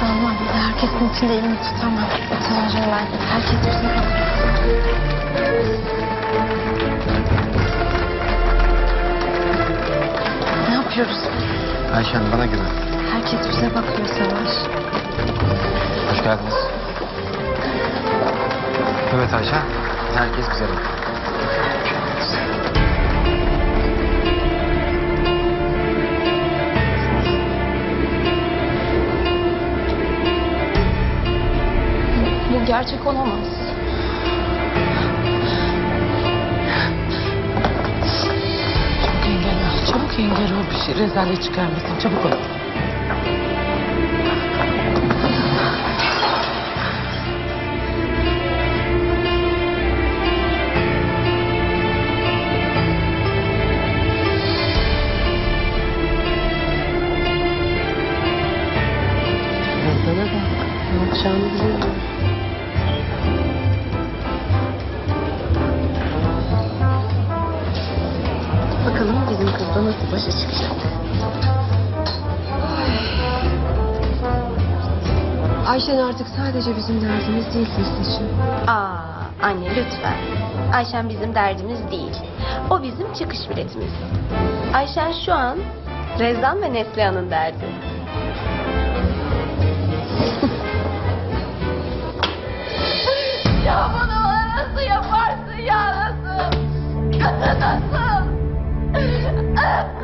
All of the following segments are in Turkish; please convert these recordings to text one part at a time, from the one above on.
Hoşlanmam. Bir de herkesin içinde elimi tutamam. Utanırım ben. Herkes bakıyor. Ne yapıyoruz? Ayşen bana güven. Herkes bize bakıyor Savaş. Hoş geldiniz. Evet Ayşen. Herkes bize bakıyor. Gerçek olamaz. Çabuk engel ol. Çabuk engel ol. Bir şey rezalet çıkarmasın. Çabuk ol. Bizim kızla nasıl başa çıkacak. Ayşen artık sadece bizim derdimiz değil Füsun'cum. Aa anne lütfen. Ayşen bizim derdimiz değil. O bizim çıkış biletimiz. Ayşen şu an Rezan ve Neslihan'ın derdi. ya bunu nasıl yaparsın ya nasıl? nasıl? up.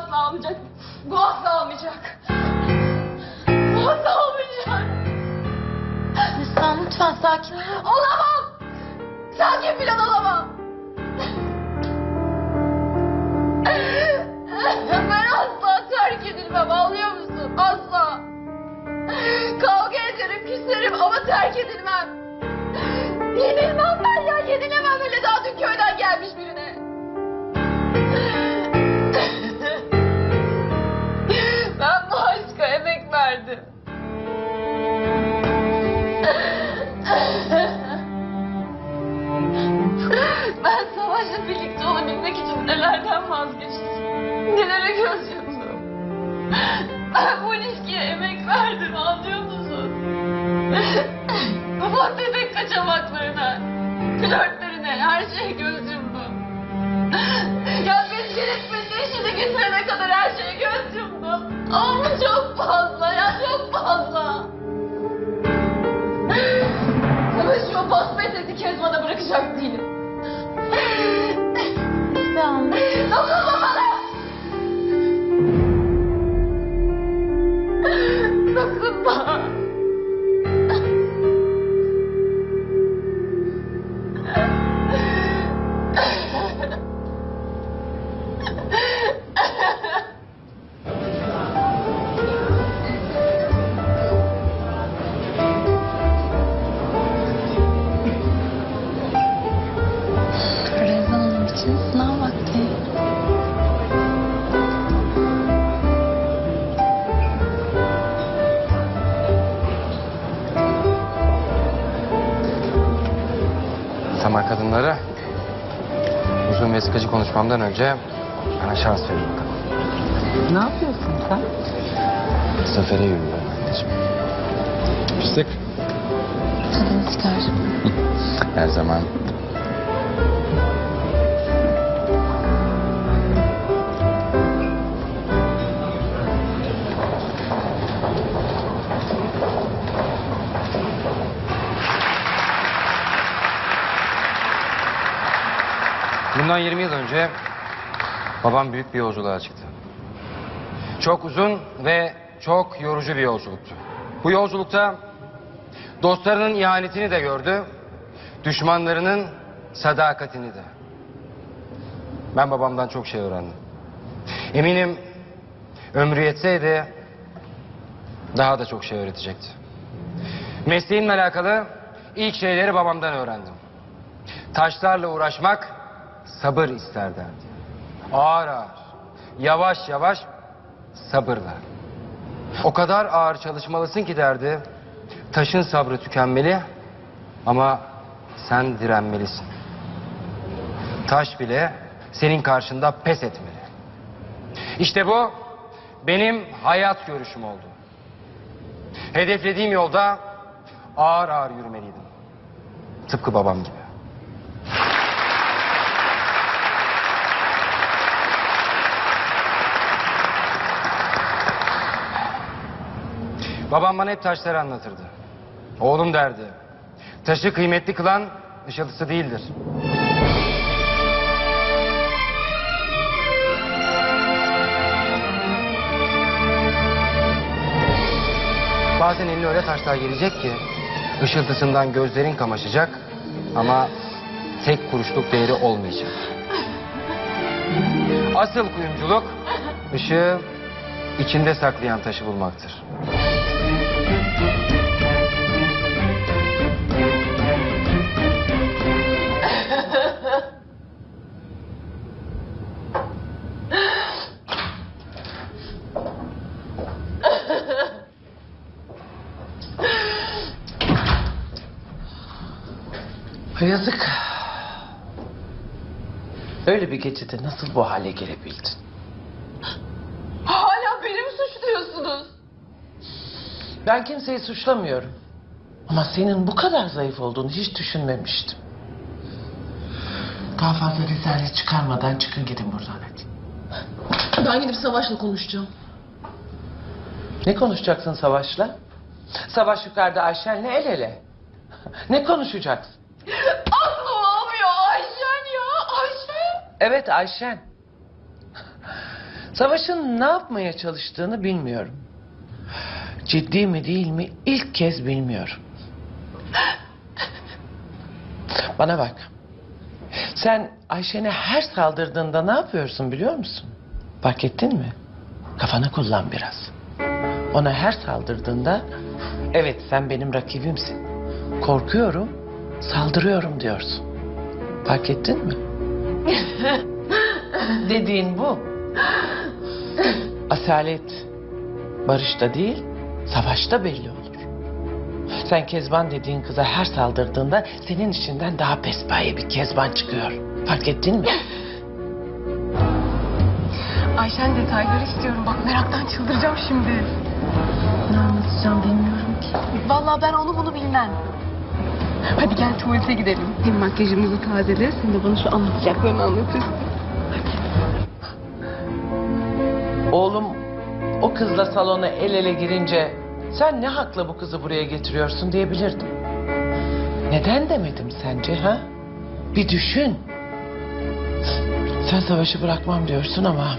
Asla olmayacak. Bu asla olmayacak. Bu asla olmayacak. Neslihan lütfen sakin ol. Olamam. Sakin falan olamam. Ben asla terk edilmem anlıyor musun? Asla. Kavga ederim, küserim ama terk edilmem. Yenilmem ben ya, yenilemem hele daha dün köyden gelmiş birine. cause Tamam kadınlara uzun ve sıkıcı konuşmamdan önce bana şans verin bakalım. Ne yapıyorsun sen? Zafere yürüyorum anneciğim. Fıstık. Tadını çıkar. Her zaman. Bundan 20 yıl önce babam büyük bir yolculuğa çıktı. Çok uzun ve çok yorucu bir yolculuktu. Bu yolculukta dostlarının ihanetini de gördü, düşmanlarının sadakatini de. Ben babamdan çok şey öğrendim. Eminim ömrü yetseydi daha da çok şey öğretecekti. Mesleğimle alakalı ilk şeyleri babamdan öğrendim. Taşlarla uğraşmak sabır ister derdi. Ağır ağır, yavaş yavaş sabırla. O kadar ağır çalışmalısın ki derdi. Taşın sabrı tükenmeli ama sen direnmelisin. Taş bile senin karşında pes etmeli. İşte bu benim hayat görüşüm oldu. Hedeflediğim yolda ağır ağır yürümeliydim. Tıpkı babam gibi. Babam bana hep taşları anlatırdı. Oğlum derdi. Taşı kıymetli kılan ışıltısı değildir. Bazen eline öyle taşlar gelecek ki ışıltısından gözlerin kamaşacak ama tek kuruşluk değeri olmayacak. Asıl kuyumculuk ışığı içinde saklayan taşı bulmaktır. Yazık. Öyle bir gecede nasıl bu hale gelebildin? Hala beni mi suçluyorsunuz? Ben kimseyi suçlamıyorum. Ama senin bu kadar zayıf olduğunu hiç düşünmemiştim. Daha fazla rezalet çıkarmadan çıkın gidin buradan hadi. Ben gidip Savaş'la konuşacağım. Ne konuşacaksın Savaş'la? Savaş yukarıda Ayşen'le el ele. Ne konuşacaksın? Aklım almıyor Ayşen ya Ayşen. Evet Ayşen. Savaş'ın ne yapmaya çalıştığını bilmiyorum. Ciddi mi değil mi ilk kez bilmiyorum. Bana bak. Sen Ayşen'e her saldırdığında ne yapıyorsun biliyor musun? Fark ettin mi? Kafanı kullan biraz. Ona her saldırdığında evet sen benim rakibimsin. Korkuyorum, saldırıyorum diyorsun. Fark ettin mi? Dediğin bu. Asalet barışta değil, savaşta belli olur. Sen Kezban dediğin kıza her saldırdığında senin içinden daha pespaye bir Kezban çıkıyor. Fark ettin mi? Ayşen detayları istiyorum. Bak meraktan çıldıracağım şimdi. Ne anlatacağım bilmiyorum ki. Vallahi ben onu bunu bilmem. Hadi gel tuvalete gidelim. Hem makyajımızı tazele. Sen de bana şu anlatacaklarını anlatırsın. Oğlum o kızla salona el ele girince sen ne hakla bu kızı buraya getiriyorsun diyebilirdim. Neden demedim sence ha? Bir düşün. Sen savaşı bırakmam diyorsun ama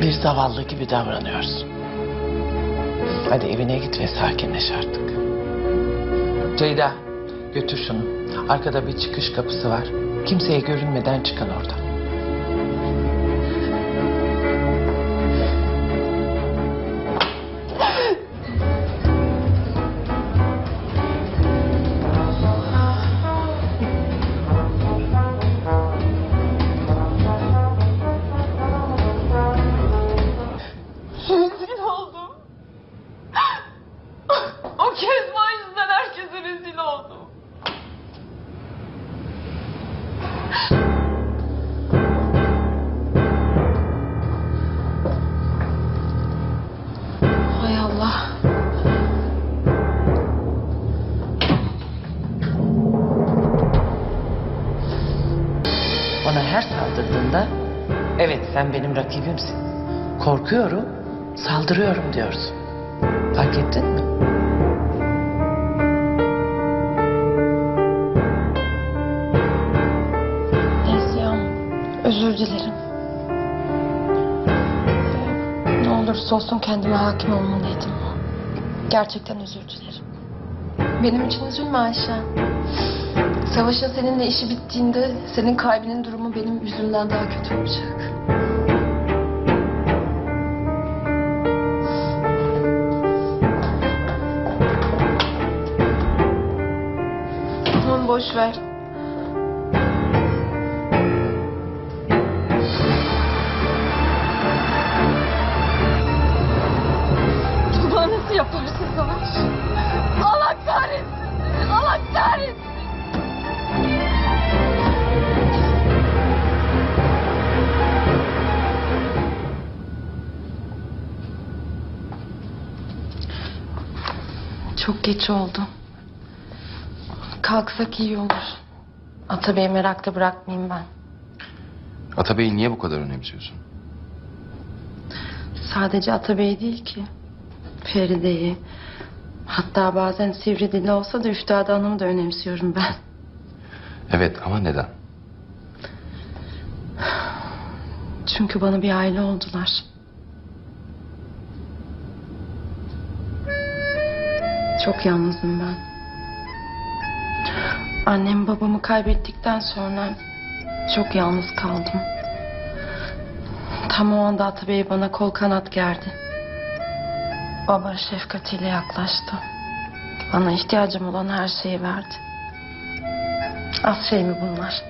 bir zavallı gibi davranıyorsun. Hadi evine git ve sakinleş artık. Ceyda götür şunu. Arkada bir çıkış kapısı var. Kimseye görünmeden çıkın oradan. Sen benim rakibimsin. Korkuyorum, saldırıyorum diyorsun. Fark ettin mi? Neslihan özür dilerim. Ne olur olursa olsun kendime hakim olmalıydım. Gerçekten özür dilerim. Benim için üzülme Ayşe. Savaş'ın seninle işi bittiğinde senin kalbinin durumu benim yüzümden daha kötü olacak. Boş ver. Bana nasıl yapabilirsin Savaş? Allah kahretsin. Allah kahretsin. Çok geç oldu. Kalksak iyi olur. Atabey'i merakta bırakmayayım ben. Atabey'i niye bu kadar önemsiyorsun? Sadece Atabey değil ki. Feride'yi. Hatta bazen sivri dili olsa da Üftade Hanım'ı da önemsiyorum ben. Evet ama neden? Çünkü bana bir aile oldular. Çok yalnızım ben. Annem babamı kaybettikten sonra çok yalnız kaldım. Tam o anda Atabey bana kol kanat gerdi. Baba şefkatiyle yaklaştı. Bana ihtiyacım olan her şeyi verdi. Az şey mi bunlar?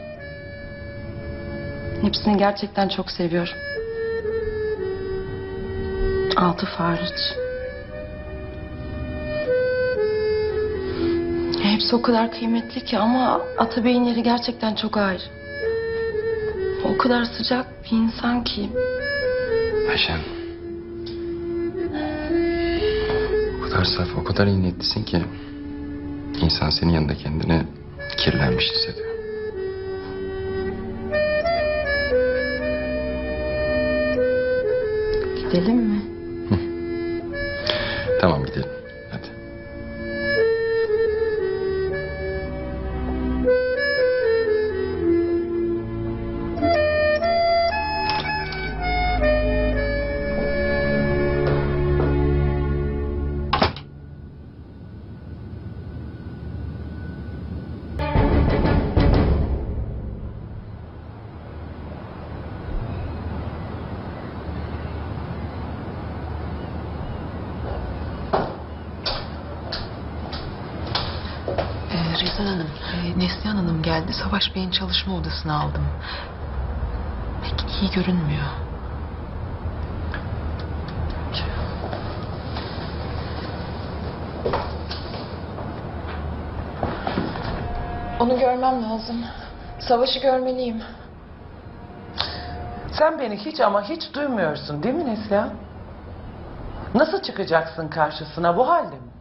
Hepsini gerçekten çok seviyorum. Altı hariç. Hepsi o kadar kıymetli ki ama Atabey'in yeri gerçekten çok ayrı. O kadar sıcak bir insan ki. Ayşen. O kadar saf, o kadar iyi niyetlisin ki... ...insan senin yanında kendini kirlenmiş hissediyor. Gidelim mi? Tamam gidelim. Savaş Bey'in çalışma odasına aldım. Pek iyi görünmüyor. Onu görmem lazım. Savaşı görmeliyim. Sen beni hiç ama hiç duymuyorsun değil mi Neslihan? Nasıl çıkacaksın karşısına bu halde mi?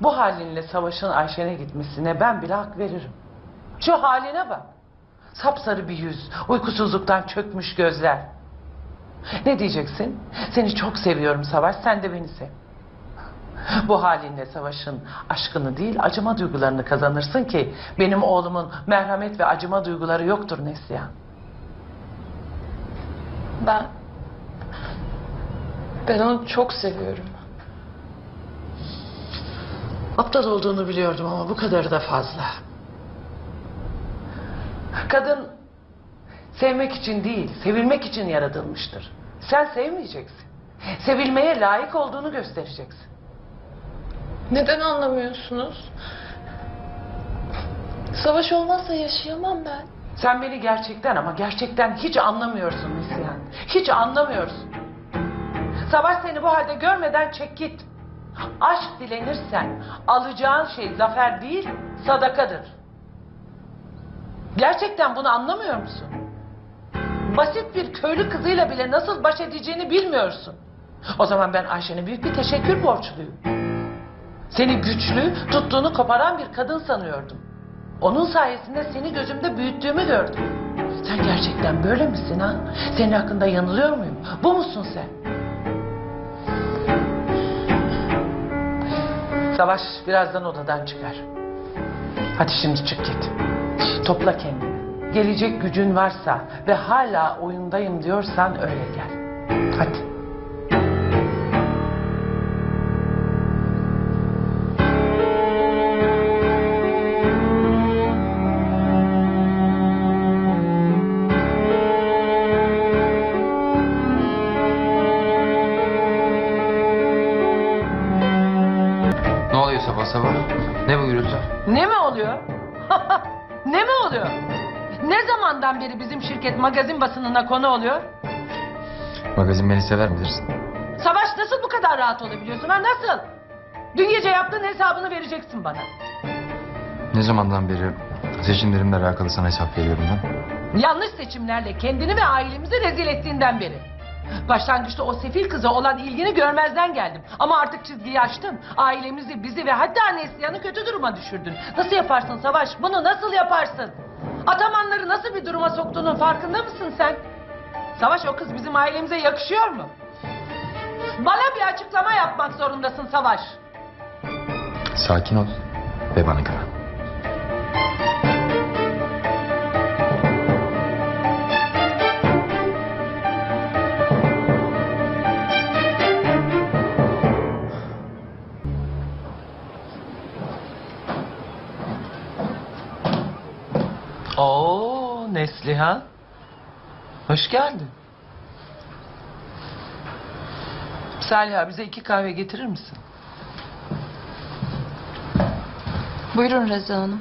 Bu halinle savaşın Ayşen'e gitmesine ben bile hak veririm. Şu haline bak. Sapsarı bir yüz, uykusuzluktan çökmüş gözler. Ne diyeceksin? Seni çok seviyorum Savaş, sen de beni sev. Bu halinle savaşın aşkını değil acıma duygularını kazanırsın ki benim oğlumun merhamet ve acıma duyguları yoktur Neslihan. Ben... Ben onu çok seviyorum. Aptal olduğunu biliyordum ama bu kadarı da fazla. Kadın sevmek için değil, sevilmek için yaratılmıştır. Sen sevmeyeceksin. Sevilmeye layık olduğunu göstereceksin. Neden anlamıyorsunuz? Savaş olmazsa yaşayamam ben. Sen beni gerçekten ama gerçekten hiç anlamıyorsun Neslihan. Hiç anlamıyorsun. Savaş seni bu halde görmeden çek git. Aşk dilenirsen alacağın şey zafer değil sadakadır. Gerçekten bunu anlamıyor musun? Basit bir köylü kızıyla bile nasıl baş edeceğini bilmiyorsun. O zaman ben Ayşe'ne büyük bir teşekkür borçluyum. Seni güçlü, tuttuğunu koparan bir kadın sanıyordum. Onun sayesinde seni gözümde büyüttüğümü gördüm. Sen gerçekten böyle misin ha? Senin hakkında yanılıyor muyum? Bu musun sen? Savaş birazdan odadan çıkar. Hadi şimdi çık git. Topla kendini. Gelecek gücün varsa ve hala oyundayım diyorsan öyle gel. Hadi. Magazin basınına konu oluyor? Magazin beni sever mi bilirsin? Savaş nasıl bu kadar rahat olabiliyorsun ha nasıl? Dün gece yaptığın hesabını vereceksin bana. Ne zamandan beri seçimlerimle alakalı sana hesap veriyorum ben? Yanlış seçimlerle kendini ve ailemizi rezil ettiğinden beri. Başlangıçta o sefil kıza olan ilgini görmezden geldim. Ama artık çizgiyi aştın. Ailemizi, bizi ve hatta Neslihan'ı kötü duruma düşürdün. Nasıl yaparsın Savaş? Bunu nasıl yaparsın? Atamanları nasıl bir duruma soktuğunun farkında mısın sen? Savaş o kız bizim ailemize yakışıyor mu? Bana bir açıklama yapmak zorundasın Savaş. Sakin ol ve bana güven. Oo Neslihan. Hoş geldin. Salih bize iki kahve getirir misin? Buyurun Rezan Hanım.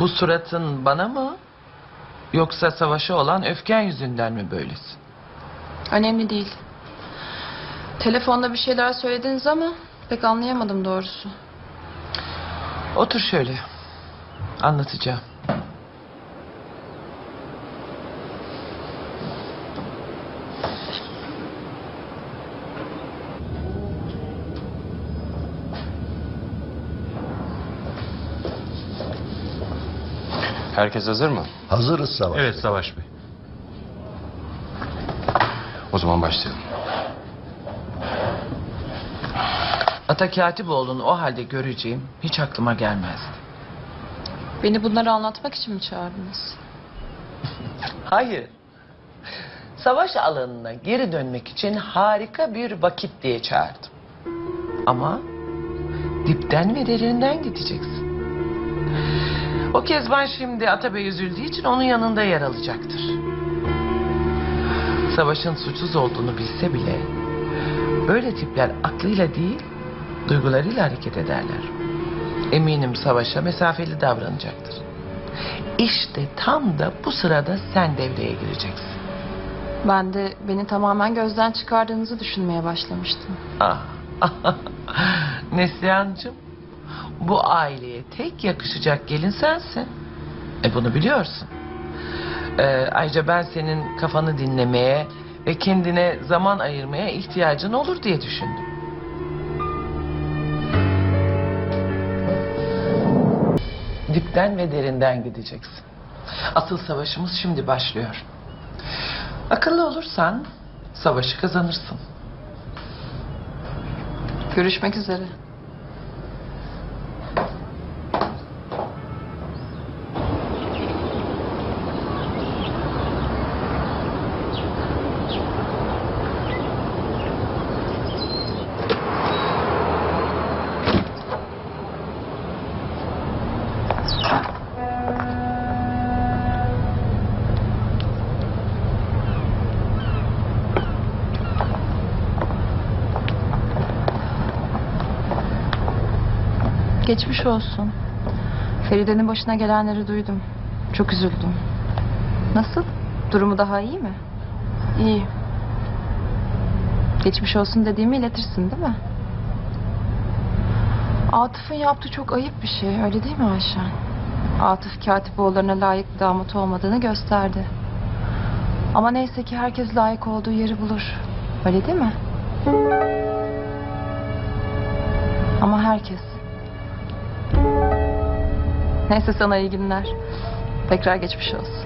Bu suratın bana mı? Yoksa savaşa olan öfken yüzünden mi böylesin? Önemli değil. Telefonda bir şeyler söylediniz ama pek anlayamadım doğrusu. Otur şöyle. Anlatacağım. Herkes hazır mı? Hazırız Savaş. Evet Savaş Bey. O zaman başlayalım. Ata Katipoğlu'nu o halde göreceğim hiç aklıma gelmezdi. Beni bunları anlatmak için mi çağırdınız? Hayır. Savaş alanına geri dönmek için harika bir vakit diye çağırdım. Ama dipten ve derinden gideceksin. O Kezban şimdi Atabey üzüldüğü için onun yanında yer alacaktır. Savaşın suçsuz olduğunu bilse bile öyle tipler aklıyla değil duygularıyla hareket ederler. Eminim Savaş'a mesafeli davranacaktır. İşte tam da bu sırada sen devreye gireceksin. Ben de beni tamamen gözden çıkardığınızı düşünmeye başlamıştım. Ah, Neslihan'cığım bu aileye tek yakışacak gelin sensin. E bunu biliyorsun. Ee, ayrıca ben senin kafanı dinlemeye ve kendine zaman ayırmaya ihtiyacın olur diye düşündüm. Dipten ve derinden gideceksin. Asıl savaşımız şimdi başlıyor. Akıllı olursan savaşı kazanırsın. Görüşmek üzere. Geçmiş olsun. Feride'nin başına gelenleri duydum. Çok üzüldüm. Nasıl? Durumu daha iyi mi? İyi. Geçmiş olsun dediğimi iletirsin değil mi? Atıf'ın yaptığı çok ayıp bir şey. Öyle değil mi Ayşen? Atıf Katipoğullarına layık bir damat olmadığını gösterdi. Ama neyse ki herkes layık olduğu yeri bulur. Öyle değil mi? Ama herkes. Neyse sana iyi günler. Tekrar geçmiş olsun.